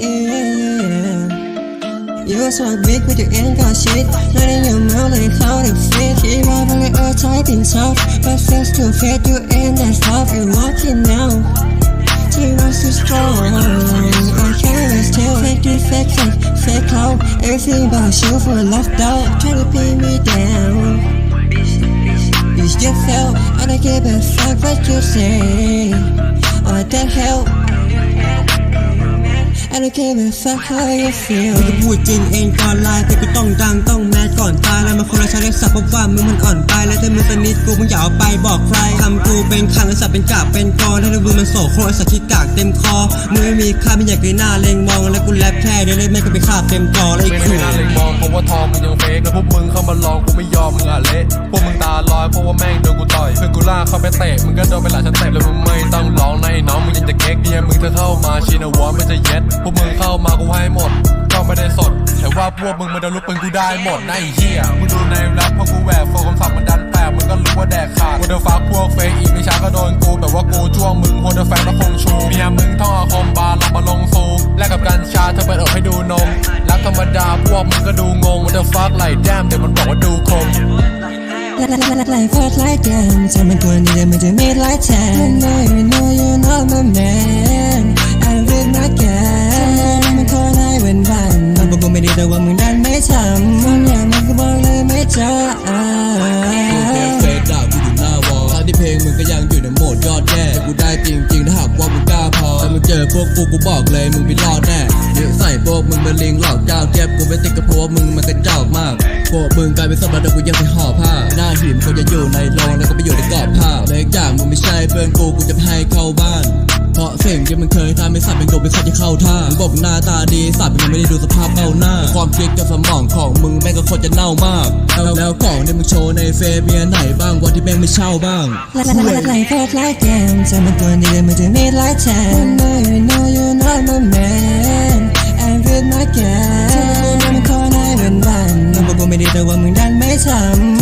yeah. You so big but you ain't got oh, shit. Not in your mouth like how to fit Keep up on earth type in soft. But feels too fat you ain't that soft You walking now. She wants too strong I can't rest till Fake it, fake, fake, fake cloud oh. Everything about you for left out Try to pin me down. You fell I don't give a fuck what you say What the hell I don't give a fuck how you feel กูจะพูดจริงเองตอนไลน์แต่กูต้องดังต้องแมสก่อนตายแล้วมาคนละใช้เล็กสับเพราะว่ามึงมันอ่อนไปแล้วถ้ามึงสนิทกูมึงอย่าเอาไปบอกใครทำกูเป็นคังและสับเป็นกาบเป็นกอแล้วถ้ามึงมันโสโครไอ้สัตว์ที่กากเต็มคอมึงไม่มีค่าไม่อยากเลยหน้าเลงมองแล้วกูแรปแค่เดี๋ยวเลยแม่งก็ไปฆ่าเต็มจอแล้วไอ้ไม่ขู่ไม่น่าเลยมองเพราะว่าทองมึงยังเฟกแล้วพวกมึงเข้ามาลองกูไม่ยอมมึงอะเละพวกมึงตาลอยเพราะว่าแม่งโดนกูต่อยเพื่อนกูล่ากเข้าไปเตะมึงก็โดนไปหลายสเต็ปแล้วมึงไม่ต้องร้องใน เนี่ยมึงเธอเข้ามาชินวอไม่จะเย็ด พวกมึงเข้ามากูให้หมดก็ไม่ได้สด แต่ว่าพวกมึงมันโดนลุกปืนกูได้หมดนะไอ้เหี้ยมึงดูในแรปพอกูแหวกโฟคำศัพท์มันดันแปลกมึงก็รู้ว่าแดกขาดกูเดฟักพวกเฟกอีกไม่ช้าก็โดนกูแบบว่ากูจ้วงมึงโฮเดอแฟนแล้วคงชูเมียมึงท่องอาคมบาลงมาลงซูแลกกับกัญชาเธอเปิดอกให้ดูนมรักธรรมดาพวกมึงก็ดูงงมันจะฟักไหลแดมเดี๋ยวมันบอกว่าดูคม Like first like them จะมันตัวนี้เดี๋ยวมันจะมีหลายแทน I know you know you not my man I'm with my girl มันคนให้เป็นบ้านมันบอกกูไม่ดีแต่ว่ามึงดันไม่ทำมึงอย่ากมันก็บอกเลยไม่เจอเพลงเฟซด่ากูอยู่หน้าวอลทั้งที่เพลงมึงก็ยังอยู่ในโหมดยอดแย่แต่กูได้จริงๆถ้าหากว่ามึงกล้าพอแต่มึงเจอพวกกูกูบอกเลยมึงไม่รอดแน่นิสัยวใส่พวกมึงเป็นลิงหลอกเจ้าเจ็บกูไม่ติดกับพระว่ามึงมันกระจอกมาก พวกมึงกลายเป็นสมบัติแต่กูยังไปห่อผ้า หน้าหินเขาจะอยู่ในโรงแล้วก็ไปอยู่ในกรอบผ้าและอีกอย่างมึงไม่ใช่เพื่อนกูกูจะไม่ให้เข้าบ้าน เพราะสิ่งที่มึงเคยทำไม่สัตว์เป็นโดเป็นสัตว์ที่เข้าท่ามึงบอกหน้าตาดีสัตว์มึงยังไม่ได้ดูสภาพเบ้าหน้า ความคิดกับสมองของมึงแม่งก็โคตรจะเน่ามาก แล้วแล้วของที่มึงโชว์ในเฟซเมียไหนบ้างวันที่แม่งไม่เช่าบ้าง Like first like them จะมันตัวนี้เดียวมันจะมีหลายแทน I know you know you not my man I'm time